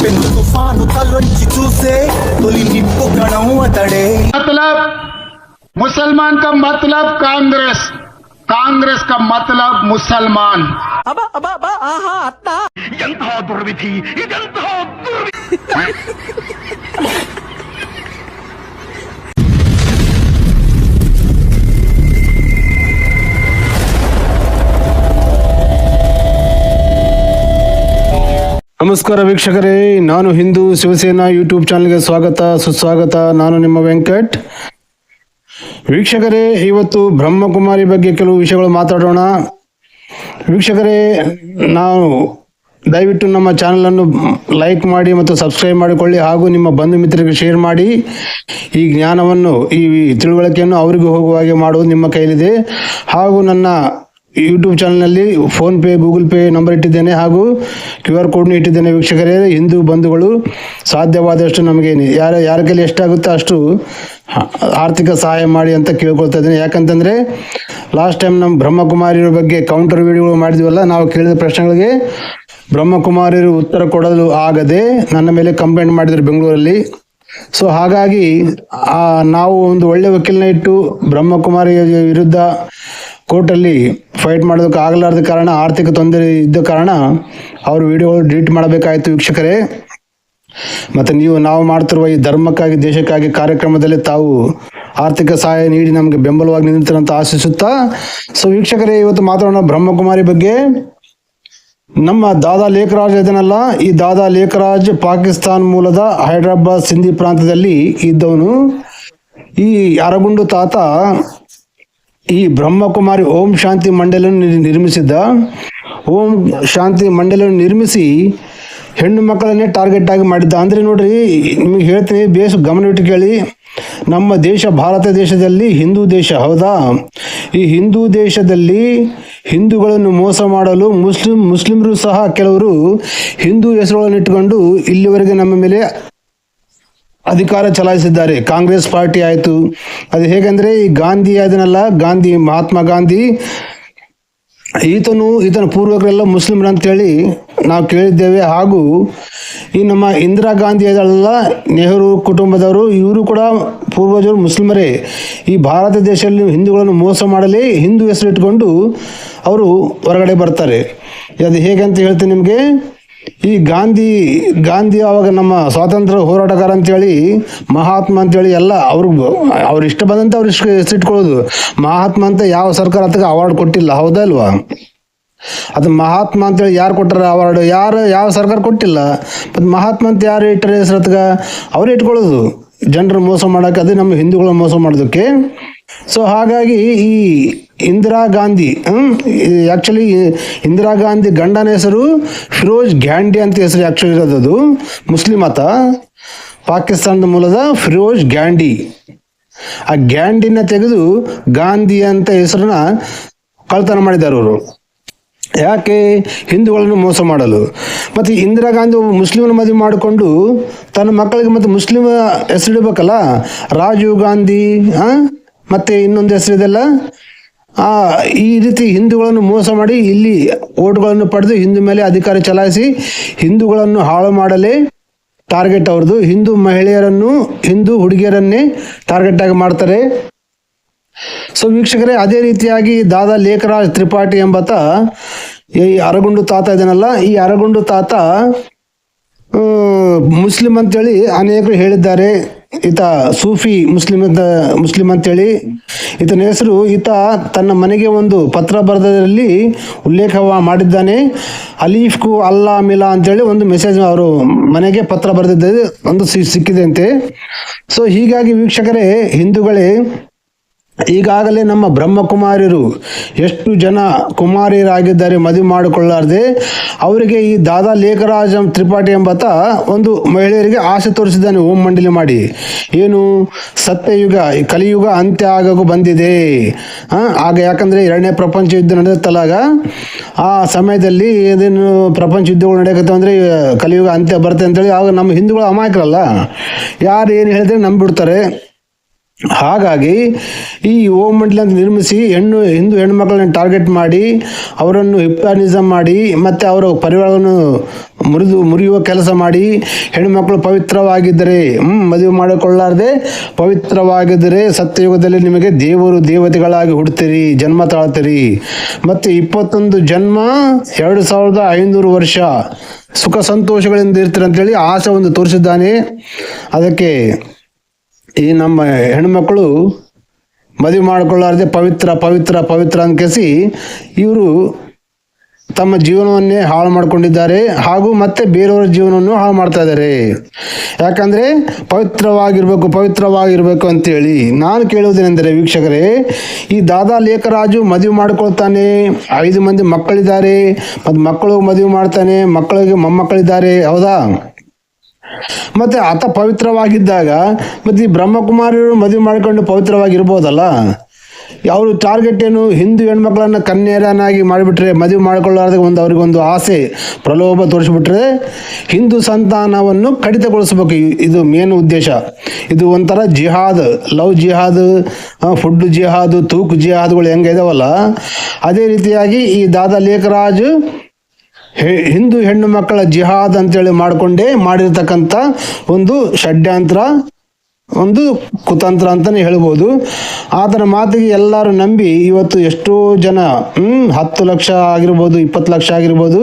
పెను తుఫాను తలొంచి చూసే తొలి నిప్పు కణం అతడే मतलब मुसलमान का मतलब कांग्रेस कांग्रेस का मतलब मुसलमान ಎಂತಹ ದುರ್ವಿಧಿ ಇದೆಂತಹ ದುರ್ವಿಧಿ ನಮಸ್ಕಾರ ವೀಕ್ಷಕರೇ, ನಾನು ಹಿಂದೂ ಶಿವಸೇನಾ ಯೂಟ್ಯೂಬ್ ಚಾನಲ್ಗೆ ಸ್ವಾಗತ, ಸುಸ್ವಾಗತ. ನಾನು ನಿಮ್ಮ ವೆಂಕಟ್. ವೀಕ್ಷಕರೇ, ಇವತ್ತು ಬ್ರಹ್ಮಕುಮಾರಿ ಬಗ್ಗೆ ಕೆಲವು ವಿಷಯಗಳು ಮಾತಾಡೋಣ. ವೀಕ್ಷಕರೇ, ನಾವು ದಯವಿಟ್ಟು ನಮ್ಮ ಚಾನಲನ್ನು ಲೈಕ್ ಮಾಡಿ ಮತ್ತು ಸಬ್ಸ್ಕ್ರೈಬ್ ಮಾಡಿಕೊಳ್ಳಿ ಹಾಗೂ ನಿಮ್ಮ ಬಂಧು ಮಿತ್ರರಿಗೆ ಶೇರ್ ಮಾಡಿ. ಈ ಜ್ಞಾನವನ್ನು, ಈ ತಿಳುವಳಿಕೆಯನ್ನು ಅವರಿಗೂ ಹೋಗುವ ಹಾಗೆ ಮಾಡುವುದು ನಿಮ್ಮ ಕೈಲಿದೆ. ಹಾಗೂ ನನ್ನ ಯೂಟ್ಯೂಬ್ ಚಾನಲ್ನಲ್ಲಿ ಫೋನ್ಪೇ ಗೂಗಲ್ ಪೇ ನಂಬರ್ ಇಟ್ಟಿದ್ದೇನೆ ಹಾಗೂ ಕ್ಯೂ ಆರ್ ಕೋಡ್ನು ಇಟ್ಟಿದ್ದೇನೆ ವೀಕ್ಷಕರೇ. ಹಿಂದೂ ಬಂಧುಗಳು ಸಾಧ್ಯವಾದಷ್ಟು ನಮಗೆ ಯಾರ ಯಾರ ಕೈಲಿ ಎಷ್ಟಾಗುತ್ತೋ ಅಷ್ಟು ಆರ್ಥಿಕ ಸಹಾಯ ಮಾಡಿ ಅಂತ ಕೇಳ್ಕೊಳ್ತಾ ಇದ್ದೀನಿ. ಯಾಕಂತಂದರೆ ಲಾಸ್ಟ್ ಟೈಮ್ ನಮ್ಮ ಬ್ರಹ್ಮಕುಮಾರಿಯರ ಬಗ್ಗೆ ಕೌಂಟರ್ ವಿಡಿಯೋಗಳು ಮಾಡಿದ್ವಲ್ಲ, ನಾವು ಕೇಳಿದ ಪ್ರಶ್ನೆಗಳಿಗೆ ಬ್ರಹ್ಮಕುಮಾರಿಯರು ಉತ್ತರ ಕೊಡಲು ಆಗದೆ ನನ್ನ ಮೇಲೆ ಕಂಪ್ಲೇಂಟ್ ಮಾಡಿದರು ಬೆಂಗಳೂರಲ್ಲಿ. ಸೊ ಹಾಗಾಗಿ ನಾವು ಒಂದು ಒಳ್ಳೆ ವಕೀಲನ ಇಟ್ಟು ಬ್ರಹ್ಮಕುಮಾರಿ ವಿರುದ್ಧ ಕೋರ್ಟಲ್ಲಿ ಫೈಟ್ ಮಾಡೋದಕ್ಕೆ ಆಗಲಾರ್ದ ಕಾರಣ, ಆರ್ಥಿಕ ತೊಂದರೆ ಇದ್ದ ಕಾರಣ ಅವರು ವಿಡಿಯೋ ಡಿಲೀಟ್ ಮಾಡಬೇಕಾಯಿತು ವೀಕ್ಷಕರೇ. ಮತ್ತು ನೀವು, ನಾವು ಮಾಡ್ತಿರುವ ಈ ಧರ್ಮಕ್ಕಾಗಿ, ದೇಶಕ್ಕಾಗಿ ಕಾರ್ಯಕ್ರಮದಲ್ಲಿ ತಾವು ಆರ್ಥಿಕ ಸಹಾಯ ನೀಡಿ ನಮಗೆ ಬೆಂಬಲವಾಗಿ ನಿಂತಿರಂತ ಆಶಿಸುತ್ತಾ. ಸೊ ವೀಕ್ಷಕರೇ, ಇವತ್ತು ಮಾತಾಡೋಣ ಬ್ರಹ್ಮಕುಮಾರಿ ಬಗ್ಗೆ. ನಮ್ಮ ದಾದಾ ಲೇಖರಾಜ್ ಇದನ್ನಲ್ಲ ಈ ದಾದಾ ಲೇಖರಾಜ್ ಪಾಕಿಸ್ತಾನ್ ಮೂಲದ ಹೈದರಾಬಾದ್ ಸಿಂಧಿ ಪ್ರಾಂತ್ಯದಲ್ಲಿ ಇದ್ದವನು. ಈ ಅರಗುಂಡು ತಾತ ಈ ಬ್ರಹ್ಮಕುಮಾರಿ ಓಂ ಶಾಂತಿ ಮಂಡಲವನ್ನು ನಿರ್- ನಿರ್ಮಿಸಿದ್ದ, ಓಂ ಶಾಂತಿ ಮಂಡಲವನ್ನು ನಿರ್ಮಿಸಿ ಹೆಣ್ಣು ಮಕ್ಕಳನ್ನೇ ಟಾರ್ಗೆಟ್ ಆಗಿ ಮಾಡಿದ್ದ. ಅಂದರೆ ನೋಡ್ರಿ, ನಿಮಗೆ ಹೇಳ್ತೀನಿ, ಬೇಸು ಗಮನವಿಟ್ಟು ಕೇಳಿ. ನಮ್ಮ ದೇಶ ಭಾರತ ದೇಶದಲ್ಲಿ ಹಿಂದೂ ದೇಶ, ಹೌದಾ? ಈ ಹಿಂದೂ ದೇಶದಲ್ಲಿ ಹಿಂದೂಗಳನ್ನು ಮೋಸ ಮಾಡಲು ಮುಸ್ಲಿಂ, ಮುಸ್ಲಿಮರು ಸಹ ಕೆಲವರು ಹಿಂದೂ ಹೆಸರುಗಳನ್ನು ಇಟ್ಟುಕೊಂಡು ಇಲ್ಲಿವರೆಗೆ ನಮ್ಮ ಮೇಲೆ ಅಧಿಕಾರ ಚಲಾಯಿಸಿದ್ದಾರೆ. ಕಾಂಗ್ರೆಸ್ ಪಾರ್ಟಿ ಆಯಿತು. ಅದು ಹೇಗೆಂದರೆ ಈ ಗಾಂಧಿ ಅದನ್ನೆಲ್ಲ, ಗಾಂಧಿ ಮಹಾತ್ಮ ಗಾಂಧಿ ಈತನು, ಈತನ ಪೂರ್ವಕರೆಲ್ಲ ಮುಸ್ಲಿಮರು ಅಂತೇಳಿ ನಾವು ಕೇಳಿದ್ದೇವೆ. ಹಾಗೂ ಈ ನಮ್ಮ ಇಂದಿರಾ ಗಾಂಧಿ ಅದಲ್ಲ, ನೆಹರು ಕುಟುಂಬದವರು, ಇವರು ಕೂಡ ಪೂರ್ವಜರು ಮುಸ್ಲಿಮರೇ. ಈ ಭಾರತ ದೇಶದಲ್ಲಿ ಹಿಂದೂಗಳನ್ನು ಮೋಸ ಮಾಡಲಿ ಹಿಂದೂ ಹೆಸರು ಇಟ್ಕೊಂಡು ಅವರು ಹೊರಗಡೆ ಬರ್ತಾರೆ. ಅದು ಹೇಗೆ ಅಂತ ಹೇಳ್ತೀನಿ ನಿಮಗೆ. ಈ ಗಾಂಧಿ ಗಾಂಧಿ ಅವಾಗ ನಮ್ಮ ಸ್ವಾತಂತ್ರ್ಯ ಹೋರಾಟಗಾರ ಅಂತೇಳಿ, ಮಹಾತ್ಮ ಅಂತೇಳಿ ಎಲ್ಲ ಅವ್ರಿಗೆ, ಅವ್ರು ಇಷ್ಟ ಬಂದಂತೆ ಅವ್ರು ಇಷ್ಟ ಹೆಸರಿಟ್ಕೊಳ್ಳೋದು ಮಹಾತ್ಮ ಅಂತ ಯಾವ ಸರ್ಕಾರ ಅದಕ್ಕೆ ಅವಾರ್ಡ್ ಕೊಟ್ಟಿಲ್ಲ, ಹೌದಾ ಅಲ್ವಾ? ಅದು ಮಹಾತ್ಮ ಅಂತೇಳಿ ಯಾರು ಕೊಟ್ಟಾರ ಅವಾರ್ಡ್ ಯಾರು, ಯಾವ ಸರ್ಕಾರ ಕೊಟ್ಟಿಲ್ಲ. ಮತ್ತು ಮಹಾತ್ಮ ಅಂತ ಯಾರು ಇಟ್ಟರೆ ಹೆಸರು ಅದಕ್ಕೆ ಅವರೇ ಇಟ್ಕೊಳ್ಳೋದು. ಜನರು ಮೋಸ ಮಾಡೋಕೆ ಅದೇ ನಮ್ಮ ಹಿಂದೂಗಳ ಮೋಸ ಮಾಡೋದಕ್ಕೆ. ಸೊ ಹಾಗಾಗಿ ಈ ಇಂದಿರಾ ಗಾಂಧಿ ಆ್ಯಕ್ಚುಲಿ ಇಂದಿರಾ ಗಾಂಧಿ ಗಂಡನ ಹೆಸರು ಫಿರೋಜ್ ಗ್ಯಾಂಡಿ ಅಂತ ಹೆಸರು ಆ್ಯಕ್ಚುಲಿ ಇರೋದು ಅದು. ಮುಸ್ಲಿಂ ಆತ. ಪಾಕಿಸ್ತಾನದ ಮೂಲದ ಫಿರೋಜ್ ಗ್ಯಾಂಡಿ. ಆ ಗ್ಯಾಂಡಿನ ತೆಗೆದು ಗಾಂಧಿ ಅಂತ ಹೆಸರನ್ನ ಕಳ್ತನ ಮಾಡಿದ್ದಾರೆ ಅವರು ಯಾಕೆ? ಹಿಂದೂಗಳನ್ನು ಮೋಸ ಮಾಡಲು. ಮತ್ತು ಇಂದಿರಾ ಗಾಂಧಿ ಒಬ್ಬ ಮುಸ್ಲಿಮನ ಮದುವೆ ಮಾಡಿಕೊಂಡು ತನ್ನ ಮಕ್ಕಳಿಗೆ ಮತ್ತು ಮುಸ್ಲಿಮ ಹೆಸರಿಡಬೇಕಲ್ಲ ರಾಜೀವ್ ಗಾಂಧಿ? ಮತ್ತೆ ಇನ್ನೊಂದು ಹೆಸರಿದೆಲ್ಲ ಆ, ಈ ರೀತಿ ಹಿಂದೂಗಳನ್ನು ಮೋಸ ಮಾಡಿ ಇಲ್ಲಿ ಓಟ್ಗಳನ್ನು ಪಡೆದು ಹಿಂದೂ ಮೇಲೆ ಅಧಿಕಾರ ಚಲಾಯಿಸಿ ಹಿಂದೂಗಳನ್ನು ಹಾಳು ಮಾಡಲೇ ಟಾರ್ಗೆಟ್ ಅವ್ರದ್ದು. ಹಿಂದೂ ಮಹಿಳೆಯರನ್ನು, ಹಿಂದೂ ಹುಡುಗಿಯರನ್ನೇ ಟಾರ್ಗೆಟ್ ಆಗಿ ಮಾಡ್ತಾರೆ. ಸೊ ವೀಕ್ಷಕರೇ, ಅದೇ ರೀತಿಯಾಗಿ ದಾದಾ ಲೇಖರಾಜ್ ತ್ರಿಪಾಠಿ ಎಂಬಾತ ಈ ಅರಗುಂಡು ತಾತ ಇದನ್ನಲ್ಲ ಈ ಅರಗುಂಡು ತಾತ ಮುಸ್ಲಿಂ ಅಂತೇಳಿ ಅನೇಕರು ಹೇಳಿದ್ದಾರೆ. ಈತ ಸೂಫಿ ಮುಸ್ಲಿಂ ಅಂತ, ಮುಸ್ಲಿಂ ಅಂತೇಳಿ ಈತನ ಹೆಸರು ಈತ ತನ್ನ ಮನೆಗೆ ಒಂದು ಪತ್ರ ಬರೆದರಲ್ಲಿ ಉಲ್ಲೇಖ ಮಾಡಿದ್ದಾನೆ. ಅಲೀಫ್ಕು ಅಲ್ಲಾ ಮಿಲಾ ಅಂತೇಳಿ ಒಂದು ಮೆಸೇಜ್ ಅವರು ಮನೆಗೆ ಪತ್ರ ಬರೆದಿದ್ದ ಒಂದು ಸಿಕ್ಕಿದೆ ಅಂತೆ. ಸೊ ಹೀಗಾಗಿ ವೀಕ್ಷಕರೇ, ಹಿಂದೂಗಳೇ ಈಗಾಗಲೇ ನಮ್ಮ ಬ್ರಹ್ಮಕುಮಾರಿಯರು ಎಷ್ಟು ಜನ ಕುಮಾರಿಯರಾಗಿದ್ದಾರೆ ಮದುವೆ ಮಾಡಿಕೊಳ್ಳಾರ್ದೆ ಅವರಿಗೆ ಈ ದಾದಾ ಲೇಖರಾಜ ತ್ರಿಪಾಠಿ ಎಂಬಾತ ಒಂದು ಮಹಿಳೆಯರಿಗೆ ಆಸೆ ತೋರಿಸಿದ್ದಾನೆ. ಓಂ ಮಂಡಲಿ ಮಾಡಿ. ಏನು? ಸತ್ಯಯುಗ ಈ ಕಲಿಯುಗ ಅಂತ್ಯ ಆಗಗೂ ಬಂದಿದೆ. ಆಗ ಯಾಕಂದ್ರೆ ಎರಡನೇ ಪ್ರಪಂಚ ಯುದ್ಧ ನಡೆಯುತ್ತಲಾಗ, ಆ ಸಮಯದಲ್ಲಿ ಏನೇನು ಪ್ರಪಂಚ ಯುದ್ಧಗಳು ನಡೆಯಕತ್ತೆ ಅಂದ್ರೆ ಕಲಿಯುಗ ಅಂತ್ಯ ಬರುತ್ತೆ ಅಂತೇಳಿ ಆಗ ನಮ್ಮ ಹಿಂದೂಗಳು ಅಮಾಯಕರಲ್ಲ. ಯಾರು ಏನು ಹೇಳಿದ್ರೆ ನಂಬಿಬಿಡ್ತಾರೆ. ಹಾಗಾಗಿ ಈ ಓಂ ಮಂಡಳಿ ಅಂತ ನಿರ್ಮಿಸಿ ಹೆಣ್ಣು, ಹಿಂದೂ ಹೆಣ್ಮಕ್ಳನ್ನ ಟಾರ್ಗೆಟ್ ಮಾಡಿ ಅವರನ್ನು ಹಿಪ್ಟಾನಿಸಮ್ ಮಾಡಿ ಮತ್ತು ಅವರ ಪರಿವಾರವನ್ನು ಮುರಿದು, ಮುರಿಯುವ ಕೆಲಸ ಮಾಡಿ ಹೆಣ್ಣುಮಕ್ಕಳು ಪವಿತ್ರವಾಗಿದ್ದರೆ ಹ್ಞೂ ಮದುವೆ ಮಾಡಿಕೊಳ್ಳಾರದೆ ಪವಿತ್ರವಾಗಿದ್ದರೆ ಸತ್ಯಯುಗದಲ್ಲಿ ನಿಮಗೆ ದೇವರು ದೇವತೆಗಳಾಗಿ ಹುಡ್ತೀರಿ ಜನ್ಮ ತಾಳ್ತೀರಿ ಮತ್ತು ಇಪ್ಪತ್ತೊಂದು ಜನ್ಮ ಎರಡು ಸಾವಿರದ ಐನೂರು ವರ್ಷ ಸುಖ ಸಂತೋಷಗಳಿಂದ ಇರ್ತೀರಂತೇಳಿ ಆಸೆ ಒಂದು ತೋರಿಸಿದ್ದಾನೆ. ಅದಕ್ಕೆ ಈ ನಮ್ಮ ಹೆಣ್ಮಕ್ಳು ಮದುವೆ ಮಾಡಿಕೊಳ್ಳಾರ್ದೆ ಪವಿತ್ರ ಪವಿತ್ರ ಪವಿತ್ರ ಅನ್ಕೇಸಿ ಇವರು ತಮ್ಮ ಜೀವನವನ್ನೇ ಹಾಳು ಮಾಡ್ಕೊಂಡಿದ್ದಾರೆ ಹಾಗೂ ಮತ್ತೆ ಬೇರೆಯವರ ಜೀವನವನ್ನು ಹಾಳು ಮಾಡ್ತಾ ಇದ್ದಾರೆ. ಯಾಕಂದ್ರೆ ಪವಿತ್ರವಾಗಿರಬೇಕು ಪವಿತ್ರವಾಗಿರಬೇಕು ಅಂತೇಳಿ ನಾನು ಕೇಳುವುದೇನೆಂದರೆ ವೀಕ್ಷಕರೇ, ಈ ದಾದಾ ಲೇಖರಾಜು ಮದುವೆ ಮಾಡ್ಕೊಳ್ತಾನೆ, ಐದು ಮಂದಿ ಮಕ್ಕಳಿದ್ದಾರೆ ಮತ್ತು ಮಕ್ಕಳು ಮದುವೆ ಮಾಡ್ತಾನೆ, ಮಕ್ಕಳಿಗೆ ಮೊಮ್ಮಕ್ಕಳಿದ್ದಾರೆ, ಹೌದಾ? ಮತ್ತೆ ಆತ ಪವಿತ್ರವಾಗಿದ್ದಾಗ, ಮತ್ತೆ ಈ ಬ್ರಹ್ಮಕುಮಾರಿಯರು ಮದುವೆ ಮಾಡಿಕೊಂಡು ಪವಿತ್ರವಾಗಿರ್ಬೋದಲ್ಲ? ಅವರು ಟಾರ್ಗೆಟ್ ಏನು? ಹಿಂದೂ ಹೆಣ್ಮಕ್ಳನ್ನ ಕನ್ಯರನ್ನಾಗಿ ಮಾಡಿಬಿಟ್ರೆ, ಮದುವೆ ಮಾಡಿಕೊಳ್ಳಾರ್ದ ಒಂದು ಅವ್ರಿಗೊಂದು ಆಸೆ, ಪ್ರಲೋಭ ತೋರಿಸ್ಬಿಟ್ರೆ, ಹಿಂದೂ ಸಂತಾನವನ್ನು ಕಡಿತಗೊಳಿಸ್ಬೇಕು. ಇದು ಮೇನ್ ಉದ್ದೇಶ. ಇದು ಒಂಥರ jihad, love jihad food jihad, ತೂಕು ಜಿಹಾದ್ಗಳು ಹೆಂಗೆ ಇದಾವಲ್ಲ? ಅದೇ ರೀತಿಯಾಗಿ ಈ ದಾದಾ ಲೇಖರಾಜ್ ಹಿಂದೂ ಹೆಣ್ಣು ಮಕ್ಕಳ ಜಿಹಾದ್ ಅಂತೇಳಿ ಮಾಡಿಕೊಂಡೇ ಮಾಡಿರ್ತಕ್ಕಂಥ ಒಂದು ಷಡ್ಯಂತ್ರ, ಒಂದು ಕುತಂತ್ರ ಅಂತಲೇ ಹೇಳ್ಬೋದು. ಆತನ ಮಾತಿಗೆ ಎಲ್ಲರೂ ನಂಬಿ ಇವತ್ತು ಎಷ್ಟೋ ಜನ ಹತ್ತು ಲಕ್ಷ ಆಗಿರ್ಬೋದು, ಇಪ್ಪತ್ತು ಲಕ್ಷ ಆಗಿರ್ಬೋದು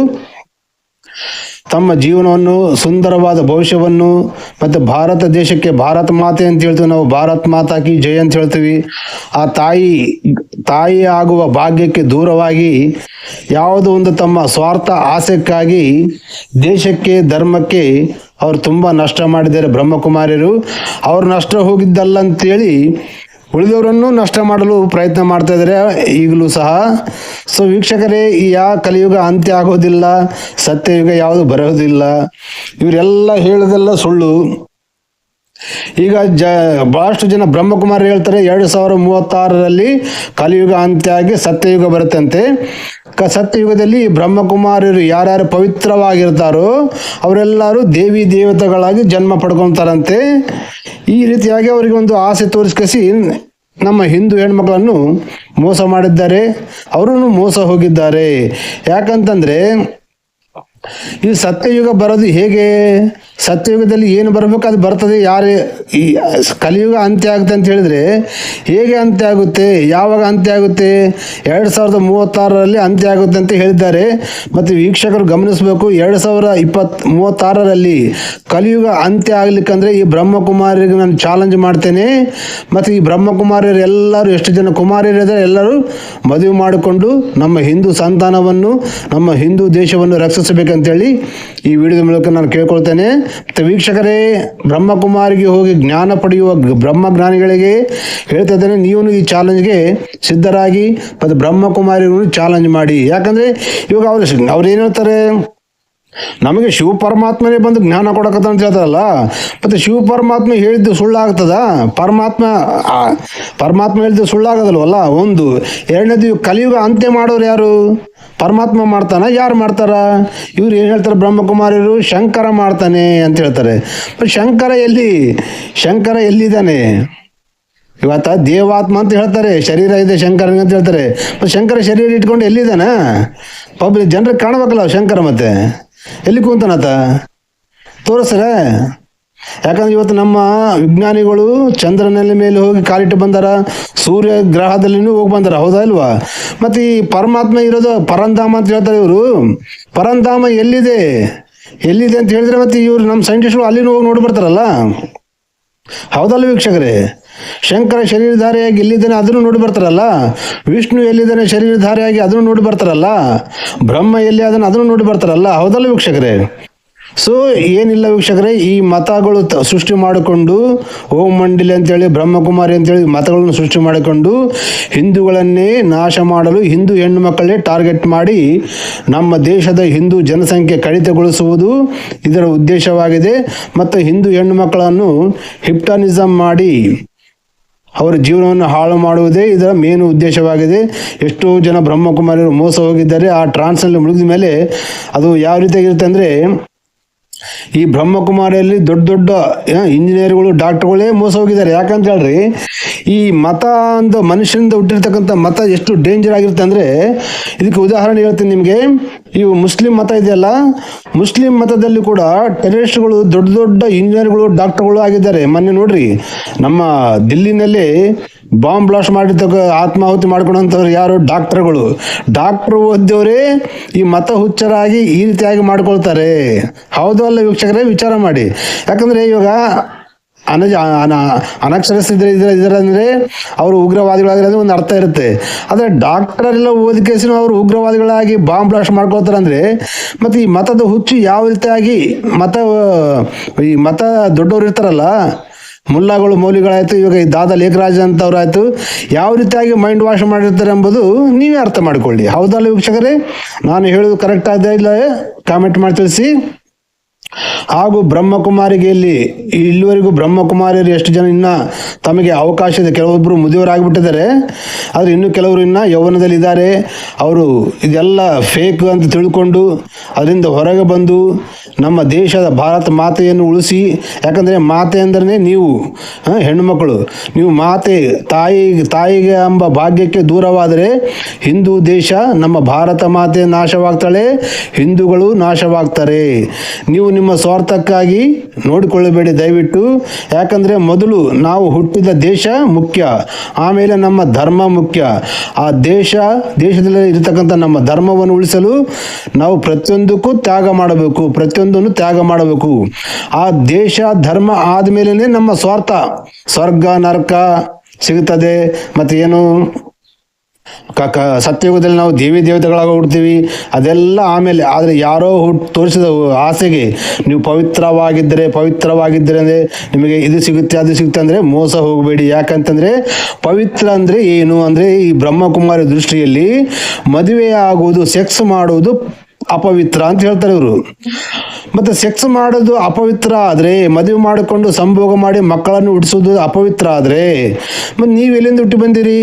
ತಮ್ಮ ಜೀವನವನ್ನು ಸುಂದರವಾದ ಭವಿಷ್ಯವನ್ನು ಮತ್ತು ಭಾರತ ದೇಶಕ್ಕೆ ಭಾರತ ಮಾತೆ ಅಂತ ಹೇಳ್ತೀವಿ ನಾವು. ಭಾರತ್ ಮಾತಾ ಕಿ ಜೈ ಅಂತ ಹೇಳ್ತೀವಿ. ಆ ತಾಯಿ ತಾಯಿ ಆಗುವ ಭಾಗ್ಯಕ್ಕೆ ದೂರವಾಗಿ ಯಾವುದೋ ಒಂದು ತಮ್ಮ ಸ್ವಾರ್ಥ ಆಸೆಕ್ಕಾಗಿ ದೇಶಕ್ಕೆ, ಧರ್ಮಕ್ಕೆ ಅವರು ತುಂಬ ನಷ್ಟ ಮಾಡಿದ್ದಾರೆ ಬ್ರಹ್ಮಕುಮಾರಿಯರು. ಅವ್ರು ನಷ್ಟ ಹೋಗಿದ್ದಲ್ಲ ಅಂತೇಳಿ ಉಳಿದವರನ್ನು ನಷ್ಟ ಮಾಡಲು ಪ್ರಯತ್ನ ಮಾಡ್ತಾ ಇದ್ದಾರೆ ಈಗಲೂ ಸಹ. ಸೊ ವೀಕ್ಷಕರೇ ಯಾವ ಕಲಿಯುಗ ಅಂತ್ಯ ಆಗೋದಿಲ್ಲ, ಸತ್ಯಯುಗ ಯಾವುದು ಬರೋದಿಲ್ಲ. ಇವರೆಲ್ಲ ಹೇಳೋದೆಲ್ಲ ಸುಳ್ಳು. ಈಗ ಜ, ಬಹಳಷ್ಟು ಜನ ಬ್ರಹ್ಮಕುಮಾರಿ ಹೇಳ್ತಾರೆ, ಎರಡು ಸಾವಿರ ಮೂವತ್ತಾರರಲ್ಲಿ ಕಲಿಯುಗ ಅಂತ್ಯ ಆಗಿ ಸತ್ಯಯುಗ ಬರುತ್ತಂತೆ. ಕ, ಸತ್ಯಯುಗದಲ್ಲಿ ಬ್ರಹ್ಮಕುಮಾರಿಯರು ಯಾರ್ಯಾರು ಪವಿತ್ರವಾಗಿರ್ತಾರೋ, ಅವರೆಲ್ಲರೂ ದೇವಿ ದೇವತೆಗಳಾಗಿ ಜನ್ಮ ಪಡ್ಕೊತಾರಂತೆ. ಈ ರೀತಿಯಾಗಿ ಅವರಿಗೆ ಒಂದು ಆಸೆ ತೋರಿಸ್ಕಸಿ, ನಮ್ಮ ಹಿಂದೂ ಹೆಣ್ಮಕ್ಳನ್ನು ಮೋಸ ಮಾಡಿದ್ದಾರೆ. ಅವರೂ ಮೋಸ ಹೋಗಿದ್ದಾರೆ. ಯಾಕಂತಂದ್ರೆ ಈ ಸತ್ಯಯುಗ ಬರೋದು ಹೇಗೆ? ಸತ್ಯಯುಗದಲ್ಲಿ ಏನು ಬರಬೇಕು ಅದು ಬರ್ತದೆ, ಯಾರು ಈ ಕಲಿಯುಗ ಅಂತ್ಯ ಆಗುತ್ತೆ ಅಂತ ಹೇಳಿದ್ರೆ ಹೇಗೆ ಅಂತ್ಯ ಆಗುತ್ತೆ, ಯಾವಾಗ ಅಂತ್ಯ ಆಗುತ್ತೆ? ಎರಡು ಸಾವಿರದ ಮೂವತ್ತಾರರಲ್ಲಿ ಅಂತ್ಯ ಆಗುತ್ತೆ ಅಂತ ಹೇಳಿದ್ದಾರೆ. ಮತ್ತು ವೀಕ್ಷಕರು ಗಮನಿಸಬೇಕು, ಎರಡು ಸಾವಿರ ಇಪ್ಪತ್ತ್ ಮೂವತ್ತಾರರಲ್ಲಿ ಕಲಿಯುಗ ಅಂತ್ಯ ಆಗ್ಲಿಕ್ಕಂದ್ರೆ ಈ ಬ್ರಹ್ಮಕುಮಾರಿಗೆ ನಾನು ಚಾಲೆಂಜ್ ಮಾಡ್ತೇನೆ. ಮತ್ತು ಈ ಬ್ರಹ್ಮಕುಮಾರಿಯರು ಎಲ್ಲರೂ, ಎಷ್ಟು ಜನ ಕುಮಾರಿಯರಿದ್ದಾರೆ ಎಲ್ಲರೂ ಮದುವೆ ಮಾಡಿಕೊಂಡು ನಮ್ಮ ಹಿಂದೂ ಸಂತಾನವನ್ನು, ನಮ್ಮ ಹಿಂದೂ ದೇಶವನ್ನು ರಕ್ಷಿಸಬೇಕಂತೇಳಿ ಈ ವಿಡಿಯೋದ ಮೂಲಕ ನಾನು ಕೇಳ್ಕೊಳ್ತೇನೆ. ಮತ್ತು ವೀಕ್ಷಕರೇ, ಬ್ರಹ್ಮಕುಮಾರಿಗೆ ಹೋಗಿ ಜ್ಞಾನ ಪಡೆಯುವ ಬ್ರಹ್ಮಜ್ಞಾನಿಗಳಿಗೆ ಹೇಳ್ತಾ ಇದ್ದೇನೆ, ನೀವು ಈ ಚಾಲೆಂಜ್ಗೆ ಸಿದ್ಧರಾಗಿ ಮತ್ತು ಬ್ರಹ್ಮಕುಮಾರಿಗೂ ಚಾಲೆಂಜ್ ಮಾಡಿ. ಯಾಕಂದರೆ ಇವಾಗ ಅವ್ರು ಅವ್ರು ಏನು ಹೇಳ್ತಾರೆ? ನಮಗೆ ಶಿವ ಪರಮಾತ್ಮನೇ ಬಂದು ಜ್ಞಾನ ಕೊಡಕತ್ತ ಅಂತ ಹೇಳ್ತಾರಲ್ಲ? ಮತ್ತೆ ಶಿವ ಪರಮಾತ್ಮ ಹೇಳಿದ್ದು ಸುಳ್ಳಾಗ್ತದ? ಪರಮಾತ್ಮ ಪರಮಾತ್ಮ ಹೇಳಿದ್ದು ಸುಳ್ಳಾಗದಲ್ವಲ್ಲ? ಒಂದು. ಎರಡನೇದು, ಕಲಿಯುಗ ಅಂತ್ಯ ಮಾಡೋರು ಯಾರು? ಪರಮಾತ್ಮ ಮಾಡ್ತಾನ? ಯಾರು ಮಾಡ್ತಾರ? ಇವ್ರು ಏನು ಹೇಳ್ತಾರೆ ಬ್ರಹ್ಮಕುಮಾರಿಯರು? ಶಂಕರ ಮಾಡ್ತಾನೆ ಅಂತ ಹೇಳ್ತಾರೆ. ಶಂಕರ ಎಲ್ಲಿ? ಶಂಕರ ಎಲ್ಲಿದ್ದಾನೆ? ಇವತ್ತ ದೇವಾತ್ಮ ಅಂತ ಹೇಳ್ತಾರೆ. ಶರೀರ ಇದೆ ಶಂಕರ ಅಂತ ಹೇಳ್ತಾರೆ. ಶಂಕರ ಶರೀರ ಇಟ್ಕೊಂಡು ಎಲ್ಲಿದ್ದಾನ? ಪಬ್ಲಿಕ್ ಜನರಿಗೆ ಕಾಣಬೇಕಲ್ಲ ಶಂಕರ ಮತ್ತೆ. ಎಲ್ಲಿ ಕೂತಾನತ ತೋರಿಸ್ರೆ? ಯಾಕಂದ್ರೆ ಇವತ್ತು ನಮ್ಮ ವಿಜ್ಞಾನಿಗಳು ಚಂದ್ರನಲ್ಲಿ ಮೇಲೆ ಹೋಗಿ ಕಾಲಿಟ್ಟು ಬಂದಾರ, ಸೂರ್ಯ ಗ್ರಹದಲ್ಲಿನೂ ಹೋಗಿ ಬಂದಾರ, ಹೌದಾ ಇಲ್ವಾ? ಮತ್ತೆ ಈ ಪರಮಾತ್ಮ ಇರೋದು ಪರಂಧಾಮ ಅಂತ ಹೇಳ್ತಾರೆ ಇವರು. ಪರಂಧಾಮ ಎಲ್ಲಿದೆ? ಎಲ್ಲಿದೆ ಅಂತ ಹೇಳಿದ್ರೆ ಮತ್ತೆ ಇವ್ರು ನಮ್ಮ ಸೈಂಟಿಸ್ಟ್ಗಳು ಅಲ್ಲಿನೂ ಹೋಗಿ ನೋಡಿ ಬರ್ತಾರಲ್ಲ ಹೌದಲ್ಲ ವೀಕ್ಷಕರೇ? ಶಂಕರ ಶರೀರಧಾರಿಯಾಗಿ ಎಲ್ಲಿದ್ದಾನೆ ಅದನ್ನು ನೋಡಿ ಬರ್ತಾರಲ್ಲ? ವಿಷ್ಣು ಎಲ್ಲಿದ್ದಾನೆ, ಶರೀರಧಾರಿಯಾಗಿ ಅದನ್ನು ನೋಡಿ ಬರ್ತಾರಲ್ಲ? ಬ್ರಹ್ಮ ಎಲ್ಲಿ ಅದನ್ನು ಅದನ್ನು ನೋಡಿ ಬರ್ತಾರಲ್ಲ? ಹೌದಲ್ಲ ವೀಕ್ಷಕರೇ? ಸೊ ಏನಿಲ್ಲ ವೀಕ್ಷಕರೇ, ಈ ಮತಗಳು ಸೃಷ್ಟಿ ಮಾಡಿಕೊಂಡು ಓಂ ಮಂಡಲಿ ಅಂತೇಳಿ, ಬ್ರಹ್ಮಕುಮಾರಿ ಅಂತೇಳಿ ಮತಗಳನ್ನು ಸೃಷ್ಟಿ ಮಾಡಿಕೊಂಡು ಹಿಂದೂಗಳನ್ನೇ ನಾಶ ಮಾಡಲು ಹಿಂದೂ ಹೆಣ್ಣು ಮಕ್ಕಳೇ ಟಾರ್ಗೆಟ್ ಮಾಡಿ ನಮ್ಮ ದೇಶದ ಹಿಂದೂ ಜನಸಂಖ್ಯೆ ಕಡಿತಗೊಳಿಸುವುದು ಇದರ ಉದ್ದೇಶವಾಗಿದೆ. ಮತ್ತು ಹಿಂದೂ ಹೆಣ್ಣು ಮಕ್ಕಳನ್ನು ಹಿಪ್ಟಾನಿಸಮ್ ಮಾಡಿ ಅವರ ಜೀವನವನ್ನು ಹಾಳು ಮಾಡುವುದೇ ಇದರ ಮೇನ್ ಉದ್ದೇಶವಾಗಿದೆ. ಎಷ್ಟೋ ಜನ ಬ್ರಹ್ಮಕುಮಾರಿಯರು ಮೋಸ ಹೋಗಿದ್ದಾರೆ. ಆ ಟ್ರಾನ್ಸ್ನಲ್ಲಿ ಮುಳುಗಿದ ಮೇಲೆ ಅದು ಯಾವ ರೀತಿಯಾಗಿರುತ್ತೆ ಅಂದರೆ ಈ ಬ್ರಹ್ಮಕುಮಾರಿಯಲ್ಲಿ ದೊಡ್ಡ ದೊಡ್ಡ ಇಂಜಿನಿಯರ್ಗಳು ಡಾಕ್ಟರ್ಗಳೇ ಮೋಸ ಹೋಗಿದ್ದಾರೆ. ಯಾಕಂತ ಹೇಳ್ರಿ ಈ ಮತ ಅಂದ ಮನುಷ್ಯನಿಂದ ಹುಟ್ಟಿರ್ತಕ್ಕಂಥ ಮತ ಎಷ್ಟು ಡೇಂಜರ್ ಆಗಿರುತ್ತೆ ಅಂದರೆ, ಇದಕ್ಕೆ ಉದಾಹರಣೆ ಹೇಳ್ತೀನಿ ನಿಮಗೆ. ಇವು ಮುಸ್ಲಿಂ ಮತ ಇದೆಯಲ್ಲ, ಮುಸ್ಲಿಂ ಮತದಲ್ಲಿ ಕೂಡ ಟೆರರಿಸ್ಟ್ಗಳು ದೊಡ್ಡ ದೊಡ್ಡ ಇಂಜಿನಿಯರ್ಗಳು ಡಾಕ್ಟರ್ಗಳು ಆಗಿದ್ದಾರೆ. ಮೊನ್ನೆ ನೋಡ್ರಿ, ನಮ್ಮ ದಿಲ್ಲಿನಲ್ಲಿ ಬಾಂಬ್ ಬ್ಲಾಸ್ಟ್ ಮಾಡಿರ್ತಕ್ಕ, ಆತ್ಮಾಹುತಿ ಮಾಡ್ಕೊಂಡಂಥವ್ರು ಯಾರು? ಡಾಕ್ಟರ್ಗಳು ಡಾಕ್ಟರ್ ಓದಿದವರೇ ಈ ಮತ ಹುಚ್ಚರಾಗಿ ಈ ರೀತಿಯಾಗಿ ಮಾಡ್ಕೊಳ್ತಾರೆ. ಹೌದು ಅಲ್ಲ ವೀಕ್ಷಕರೇ? ವಿಚಾರ ಮಾಡಿ. ಯಾಕಂದರೆ ಇವಾಗ ಅನಜ ಅನ ಅನಕ್ಷರಸ್ಥಿದ್ರೆ ಇದ್ರೆ ಇದ್ದಾರೆ ಅಂದರೆ ಅವರು ಉಗ್ರವಾದಿಗಳಾಗಿರೋದು ಒಂದು ಅರ್ಥ ಇರುತ್ತೆ. ಆದರೆ ಡಾಕ್ಟರೆಲ್ಲ ಓದಿ ಕೇಸಿನ ಅವರು ಉಗ್ರವಾದಿಗಳಾಗಿ ಬಾಂಬ್ ಬ್ಲಾಸ್ಟ್ ಮಾಡ್ಕೊಳ್ತಾರೆ ಅಂದರೆ ಮತ್ತು ಈ ಮತದ ಹುಚ್ಚು ಯಾವ ರೀತಿಯಾಗಿ ಮತ, ಈ ಮತ ದೊಡ್ಡವರು ಇರ್ತಾರಲ್ಲ, ಮುಲ್ಲಾಗಳು ಮೌಲಿಗಳಾಯಿತು ಇವಾಗ ಈ ದಾದಾ ಲೇಖರಾಜ ಅಂತವ್ರು ಆಯಿತು ಯಾವ ರೀತಿಯಾಗಿ ಮೈಂಡ್ ವಾಶ್ ಮಾಡಿರ್ತಾರೆ ಎಂಬುದು ನೀವೇ ಅರ್ಥ ಮಾಡಿಕೊಳ್ಳಿ. ಹೌದಲ್ಲ ವೀಕ್ಷಕರೇ? ನಾನು ಹೇಳೋದು ಕರೆಕ್ಟ್ ಇಲ್ಲ? ಕಾಮೆಂಟ್ ಮಾಡಿ ತಿಳಿಸಿ. ಹಾಗೂ ಬ್ರಹ್ಮಕುಮಾರಿಗೆ ಇಲ್ಲಿ ಇಲ್ಲಿವರೆಗೂ ಬ್ರಹ್ಮಕುಮಾರಿಯರು ಎಷ್ಟು ಜನ ಇನ್ನ ತಮಗೆ ಅವಕಾಶ ಇದೆ? ಕೆಲವೊಬ್ಬರು ಮುದುವರಾಗಿಬಿಟ್ಟಿದ್ದಾರೆ. ಆದರೆ ಇನ್ನು ಕೆಲವರು ಇನ್ನ ಯೌವನದಲ್ಲಿ ಇದ್ದಾರೆ ಅವರು ಇದೆಲ್ಲ ಫೇಕ್ ಅಂತ ತಿಳ್ಕೊಂಡು ಅದರಿಂದ ಹೊರಗೆ ಬಂದು ನಮ್ಮ ದೇಶದ ಭಾರತ ಮಾತೆಯನ್ನು ಉಳಿಸಿ, ಯಾಕಂದರೆ ಮಾತೆ ಅಂದ್ರೆ ನೀವು ಹೆಣ್ಣುಮಕ್ಕಳು. ನೀವು ಮಾತೆ, ತಾಯಿ, ತಾಯಿಗೆ ಎಂಬ ಭಾಗ್ಯಕ್ಕೆ ದೂರವಾದರೆ ಹಿಂದೂ ದೇಶ ನಮ್ಮ ಭಾರತ ಮಾತೆ ನಾಶವಾಗ್ತಾಳೆ, ಹಿಂದೂಗಳು ನಾಶವಾಗ್ತಾರೆ. ನೀವು ನಿಮ್ಮ ಸ್ವಾರ್ಥಕ್ಕಾಗಿ ನೋಡಿಕೊಳ್ಳಬೇಡಿ ದಯವಿಟ್ಟು. ಯಾಕಂದರೆ ಮೊದಲು ನಾವು ಹುಟ್ಟಿದ ದೇಶ ಮುಖ್ಯ, ಆಮೇಲೆ ನಮ್ಮ ಧರ್ಮ ಮುಖ್ಯ. ಆ ದೇಶ, ದೇಶದಲ್ಲಿ ಇರತಕ್ಕಂಥ ನಮ್ಮ ಧರ್ಮವನ್ನು ಉಳಿಸಲು ನಾವು ಪ್ರತಿಯೊಂದಕ್ಕೂ ತ್ಯಾಗ ಮಾಡಬೇಕು ಪ್ರತಿಯೊಂದನ್ನು ತ್ಯಾಗ ಮಾಡಬೇಕು. ಆ ದೇಶ, ಧರ್ಮ ಆದಮೇಲೆ ನಮ್ಮ ಸ್ವಾರ್ಥ. ಸ್ವರ್ಗ, ನರಕ ಸಿಗುತ್ತದೆ. ಮತ್ತೆ ಏನು? ಕ ಸತ್ಯಯುಗದಲ್ಲಿ ನಾವು ದೇವಿ ದೇವತೆಗಳಾಗ ಹುಡ್ತೀವಿ ಅದೆಲ್ಲ ಆಮೇಲೆ, ಆದರೆ ಯಾರೋ ಹುಟ್ಟು ತೋರಿಸಿದ ಆಸೆಗೆ ನೀವು ಪವಿತ್ರವಾಗಿದ್ದರೆ ಪವಿತ್ರವಾಗಿದ್ದರೆ ಅಂದರೆ ನಿಮಗೆ ಇದು ಸಿಗುತ್ತೆ, ಅದು ಸಿಗುತ್ತೆ ಅಂದರೆ ಮೋಸ ಹೋಗಬೇಡಿ. ಯಾಕಂತಂದರೆ ಪವಿತ್ರ ಅಂದರೆ ಏನು? ಅಂದರೆ ಈ ಬ್ರಹ್ಮಕುಮಾರಿ ದೃಷ್ಟಿಯಲ್ಲಿ ಮದುವೆ ಆಗುವುದು ಸೆಕ್ಸ್ ಮಾಡುವುದು ಅಪವಿತ್ರ ಅಂತ ಹೇಳ್ತಾರೆ ಇವರು. ಮತ್ತೆ ಸೆಕ್ಸ್ ಮಾಡೋದು ಅಪವಿತ್ರ ಆದರೆ, ಮದುವೆ ಮಾಡಿಕೊಂಡು ಸಂಭೋಗ ಮಾಡಿ ಮಕ್ಕಳನ್ನು ಹುಟ್ಟಿಸೋದು ಅಪವಿತ್ರ ಆದರೆ, ಮತ್ತೆ ನೀವು ಎಲ್ಲಿಂದ ಹುಟ್ಟಿ ಬಂದಿರಿ?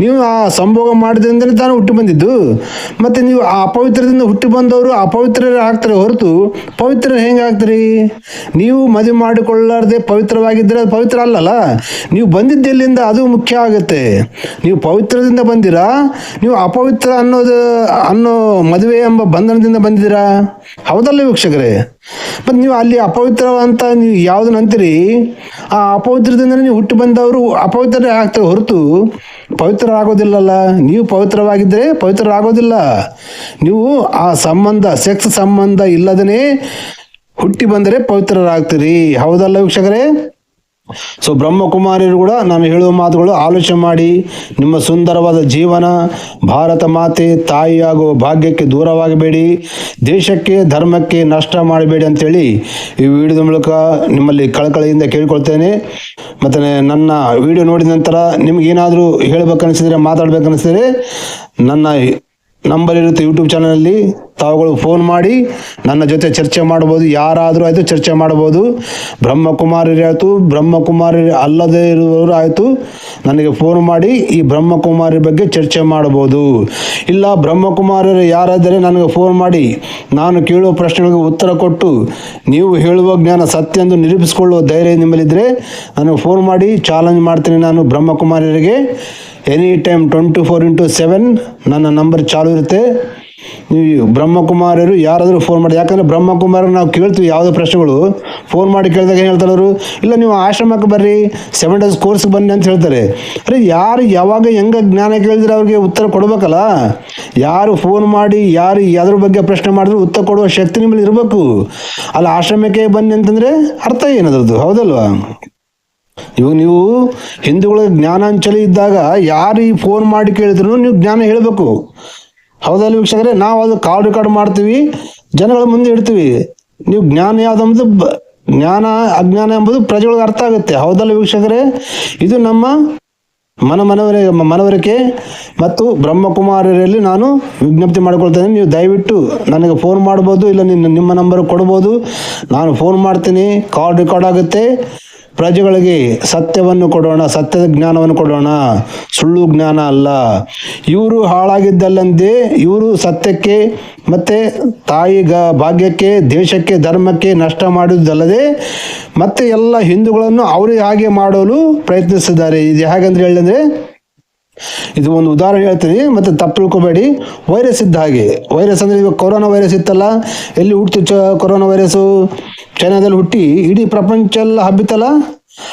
ನೀವು ಆ ಸಂಭೋಗ ಮಾಡಿದ್ರಿಂದಲೇ ತಾನು ಹುಟ್ಟಿ ಬಂದಿದ್ದು. ಮತ್ತೆ ನೀವು ಆ ಅಪವಿತ್ರದಿಂದ ಹುಟ್ಟಿ ಬಂದವರು ಅಪವಿತ್ರರೇ ಆಗ್ತಾರೆ ಹೊರತು ಪವಿತ್ರ ಹೆಂಗೆ ಆಗ್ತೀರಿ? ನೀವು ಮದುವೆ ಮಾಡಿಕೊಳ್ಳಾರ್ದೆ ಪವಿತ್ರವಾಗಿದ್ದರೆ ಅದು ಪವಿತ್ರ ಅಲ್ಲಲ್ಲ? ನೀವು ಬಂದಿದ್ದೆಲ್ಲಿಂದ ಅದು ಮುಖ್ಯ ಆಗುತ್ತೆ. ನೀವು ಪವಿತ್ರದಿಂದ ಬಂದಿರಾ? ನೀವು ಅಪವಿತ್ರ ಅನ್ನೋದು, ಅನ್ನೋ ಮದುವೆ ಎಂಬ ಬಂಧನದಿಂದ ಬಂದಿದ್ದೀರಾ? ಹೌದಲ್ಲ ವೀಕ್ಷಕರೇ? ಮತ್ತು ನೀವು ಅಲ್ಲಿ ಅಪವಿತ್ರ ಅಂತ ನೀವು ಯಾವುದನ್ನ ಅಂತೀರಿ ಆ ಅಪವಿತ್ರದಿಂದ ನೀವು ಹುಟ್ಟಿ ಬಂದವರು ಅಪವಿತ್ರ ಆಗ್ತಾರೆ ಹೊರತು ಪವಿತ್ರರಾಗೋದಿಲ್ಲಲ್ಲ. ನೀವು ಪವಿತ್ರವಾಗಿದ್ದರೆ ಪವಿತ್ರರಾಗೋದಿಲ್ಲ. ನೀವು ಆ ಸಂಬಂಧ ಸೆಕ್ಸ್ ಸಂಬಂಧ ಇಲ್ಲದೇ ಹುಟ್ಟಿ ಬಂದರೆ ಪವಿತ್ರರಾಗ್ತೀರಿ. ಹೌದಲ್ಲ ವೀಕ್ಷಕರೇ? ಸೊ ಬ್ರಹ್ಮಕುಮಾರಿಯರು ಕೂಡ ನಾನು ಹೇಳುವ ಮಾತುಗಳು ಆಲೋಚನೆ ಮಾಡಿ ನಿಮ್ಮ ಸುಂದರವಾದ ಜೀವನ, ಭಾರತ ಮಾತೆ, ತಾಯಿಯಾಗುವ ಭಾಗ್ಯಕ್ಕೆ ದೂರವಾಗಬೇಡಿ, ದೇಶಕ್ಕೆ, ಧರ್ಮಕ್ಕೆ ನಷ್ಟ ಮಾಡಬೇಡಿ ಅಂತೇಳಿ ಈ ವಿಡಿಯೋದ ಮೂಲಕ ನಿಮ್ಮಲ್ಲಿ ಕಳಕಳಿಯಿಂದ ಕೇಳಿಕೊಳ್ತೇನೆ. ಮತ್ತು ನನ್ನ ವಿಡಿಯೋ ನೋಡಿದ ನಂತರ ನಿಮಗೇನಾದರೂ ಹೇಳ್ಬೇಕನ್ನಿಸಿದ್ರೆ, ಮಾತಾಡ್ಬೇಕನ್ನಿಸಿದ್ರೆ ನನ್ನ ನಂಬರ್ ಇರುತ್ತೆ ಯೂಟ್ಯೂಬ್ ಚಾನಲಲ್ಲಿ ತಾವುಗಳು ಫೋನ್ ಮಾಡಿ, ನನ್ನ ಜೊತೆ ಚರ್ಚೆ ಮಾಡ್ಬೋದು. ಯಾರಾದರೂ ಆಯಿತು ಚರ್ಚೆ ಮಾಡ್ಬೋದು. ಬ್ರಹ್ಮಕುಮಾರರು ಆಯಿತು ಬ್ರಹ್ಮಕುಮಾರಿ ಅಲ್ಲದೇ ಇರುವವರು ಆಯಿತು, ನನಗೆ ಫೋನ್ ಮಾಡಿ ಈ ಬ್ರಹ್ಮಕುಮಾರಿ ಬಗ್ಗೆ ಚರ್ಚೆ ಮಾಡ್ಬೋದು. ಇಲ್ಲ, ಬ್ರಹ್ಮಕುಮಾರರು ಯಾರಾದರೆ ನನಗೆ ಫೋನ್ ಮಾಡಿ, ನಾನು ಕೇಳುವ ಪ್ರಶ್ನೆಗಳಿಗೆ ಉತ್ತರ ಕೊಟ್ಟು, ನೀವು ಹೇಳುವ ಜ್ಞಾನ ಸತ್ಯ ಎಂದು ನಿರೂಪಿಸಿಕೊಳ್ಳುವ ಧೈರ್ಯ ನಿಮ್ಮಲ್ಲಿದ್ದರೆ ನನಗೆ ಫೋನ್ ಮಾಡಿ ಚಾಲೆಂಜ್ ಮಾಡ್ತೀನಿ ನಾನು ಬ್ರಹ್ಮಕುಮಾರಿಯರಿಗೆ any time twenty four into seven ನನ್ನ ನಂಬರ್ ಚಾಲು ಇರುತ್ತೆ. ನೀವು ಬ್ರಹ್ಮಕುಮಾರರು ಯಾರಾದರೂ ಫೋನ್ ಮಾಡಿ, ಯಾಕಂದರೆ ಬ್ರಹ್ಮಕುಮಾರ ನಾವು ಕೇಳ್ತೀವಿ ಯಾವುದೇ ಪ್ರಶ್ನೆಗಳು. ಫೋನ್ ಮಾಡಿ ಕೇಳಿದಾಗ ಏನು ಹೇಳ್ತಾರೆ ಅವರು? ಇಲ್ಲ, ನೀವು ಆಶ್ರಮಕ್ಕೆ ಬರ್ರಿ ಸೆವೆನ್ ಡೇಸ್ ಕೋರ್ಸ್ಗೆ ಬನ್ನಿ ಅಂತ ಹೇಳ್ತಾರೆ. ಅರೆ, ಯಾರು ಯಾವಾಗ ಹೆಂಗೆ ಜ್ಞಾನ ಕೇಳಿದ್ರೆ ಅವ್ರಿಗೆ ಉತ್ತರ ಕೊಡಬೇಕಲ್ಲ? ಯಾರು ಫೋನ್ ಮಾಡಿ, ಯಾರು ಯಾವ್ದ್ರ ಬಗ್ಗೆ ಪ್ರಶ್ನೆ ಮಾಡಿದ್ರು ಉತ್ತರ ಕೊಡುವ ಶಕ್ತಿ ನಿಮ್ಮಲ್ಲಿ ಇರಬೇಕು. ಅಲ್ಲ, ಆಶ್ರಮಕ್ಕೆ ಬನ್ನಿ ಅಂತಂದರೆ ಅರ್ಥ ಏನದ್ರದ್ದು ಹೌದಲ್ವಾ? ಇವಾಗ ನೀವು ಹಿಂದೂಗಳ ಜ್ಞಾನಾಂಚಲಿ ಇದ್ದಾಗ ಯಾರು ಈ ಫೋನ್ ಮಾಡಿ ಕೇಳಿದ್ರು ನೀವು ಜ್ಞಾನ ಹೇಳಬೇಕು. ಹೌದಲ್ಲ ವೀಕ್ಷಕರೇ? ನಾವು ಅದು ಕಾಲ್ ರೆಕಾರ್ಡ್ ಮಾಡ್ತೀವಿ, ಜನಗಳ ಮುಂದೆ ಇಡ್ತೀವಿ. ನೀವು ಜ್ಞಾನ ಯಾವುದಂಬುದು ಬ- ಜ್ಞಾನ, ಅಜ್ಞಾನ ಎಂಬುದು ಪ್ರಜೆಗಳಿಗೆ ಅರ್ಥ ಆಗುತ್ತೆ. ಹೌದಲ್ಲ ವೀಕ್ಷಕರೇ? ಇದು ನಮ್ಮ ಮನ ಮನವರಿ ಮನವರಿಕೆ ಮತ್ತು ಬ್ರಹ್ಮಕುಮಾರರಲ್ಲಿ ನಾನು ವಿಜ್ಞಪ್ತಿ ಮಾಡಿಕೊಳ್ತೇನೆ. ನೀವು ದಯವಿಟ್ಟು ನನಗೆ ಫೋನ್ ಮಾಡ್ಬೋದು, ಇಲ್ಲ ನಿನ್ನ, ನಿಮ್ಮ ನಂಬರ್ ಕೊಡ್ಬೋದು. ನಾನು ಫೋನ್ ಮಾಡ್ತೀನಿ. ಕಾಲ್ ರೆಕಾರ್ಡ್ ಆಗುತ್ತೆ. ಪ್ರಜೆಗಳಿಗೆ ಸತ್ಯವನ್ನು ಕೊಡೋಣ, ಸತ್ಯದ ಜ್ಞಾನವನ್ನು ಕೊಡೋಣ. ಸುಳ್ಳು ಜ್ಞಾನ ಅಲ್ಲ. ಇವರು ಹಾಳಾಗಿದ್ದಲ್ಲಂದೇ ಇವರು ಸತ್ಯಕ್ಕೆ ಮತ್ತೆ ತಾಯಿಗ ಭಾಗ್ಯಕ್ಕೆ, ದೇಶಕ್ಕೆ, ಧರ್ಮಕ್ಕೆ ನಷ್ಟ ಮಾಡುವುದಲ್ಲದೆ ಮತ್ತೆ ಎಲ್ಲ ಹಿಂದೂಗಳನ್ನು ಅವರಿಗೆ ಹಾಗೆ ಮಾಡಲು ಪ್ರಯತ್ನಿಸಿದ್ದಾರೆ. ಇದು ಹೇಗಂದ್ರೆ ಹೇಳಿದ್ರೆ, ಇದು ಒಂದು ಉದಾಹರಣೆ ಹೇಳ್ತೀನಿ, ಮತ್ತೆ ತಪ್ಪು ವೈರಸ್ ಇದ್ದ ಹಾಗೆ. ವೈರಸ್ ಅಂದ್ರೆ ಇವಾಗ ಕೊರೋನಾ ವೈರಸ್ ಇತ್ತಲ್ಲ, ಎಲ್ಲಿ ಹುಟ್ಟಿತು ಚ ಕೊರೋನಾ ವೈರಸ್ಸು ಚೈನಾದಲ್ಲಿ ಹುಟ್ಟಿ ಇಡೀ ಪ್ರಪಂಚ ಎಲ್ಲ ಹಬ್ಬಿತಲ್ಲ?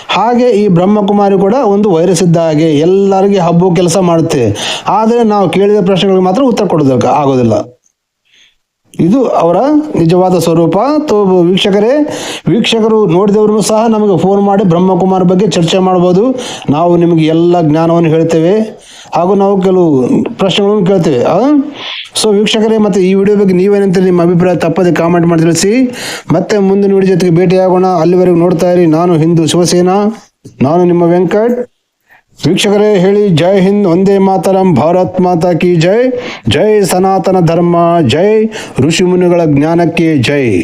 ಹಾಗೆ ಈ ಬ್ರಹ್ಮಕುಮಾರಿ ಕೂಡ ಒಂದು ವೈರಸ್ ಇದ್ದ ಹಾಗೆ ಎಲ್ಲರಿಗೆ ಹಬ್ಬ ಕೆಲಸ ಮಾಡುತ್ತೆ. ಆದರೆ ನಾವು ಕೇಳಿದ ಪ್ರಶ್ನೆಗಳಿಗೆ ಮಾತ್ರ ಉತ್ತರ ಕೊಡೋದಕ್ಕೆ ಆಗೋದಿಲ್ಲ. ಇದು ಅವರ ನಿಜವಾದ ಸ್ವರೂಪ. ತೋ, ವೀಕ್ಷಕರೇ, ವೀಕ್ಷಕರು ನೋಡಿದವರು ಸಹ ನಮಗೆ ಫೋನ್ ಮಾಡಿ ಬ್ರಹ್ಮಕುಮಾರ್ ಬಗ್ಗೆ ಚರ್ಚೆ ಮಾಡ್ಬೋದು ನಾವು ನಿಮಗೆ ಎಲ್ಲ ಜ್ಞಾನವನ್ನು ಹೇಳ್ತೇವೆ. ಹಾಗೂ ನಾವು ಕೆಲವು ಪ್ರಶ್ನೆಗಳನ್ನು ಕೇಳ್ತೇವೆ ಸೊ ವೀಕ್ಷಕರೇ, ಮತ್ತು ಈ ವಿಡಿಯೋ ಬಗ್ಗೆ ನೀವೇನಂತ ನಿಮ್ಮ ಅಭಿಪ್ರಾಯ ತಪ್ಪದೆ ಕಾಮೆಂಟ್ ಮಾಡಿ ತಿಳಿಸಿ. ಮತ್ತೆ ಮುಂದಿನ ವಿಡಿಯೋ ಜೊತೆಗೆ ಭೇಟಿಯಾಗೋಣ. ಅಲ್ಲಿವರೆಗೂ ನೋಡ್ತಾ ಇರಿ. ನಾನು ಹಿಂದೂ ಶಿವಸೇನಾ. ನಾನು ನಿಮ್ಮ ವೆಂಕಟ್. ವೀಕ್ಷಕರೇ, ಹೇಳಿ, ಜೈ ಹಿಂದ್ ಒಂದೇ ಮಾತರಂ, ಭಾರತ್ ಮಾತಾ ಕಿ ಜೈ. ಜೈ ಸನಾತನ ಧರ್ಮ, ಜೈ. ಋಷಿಮುನಿಗಳ ಜ್ಞಾನಕ್ಕೆ ಜೈ.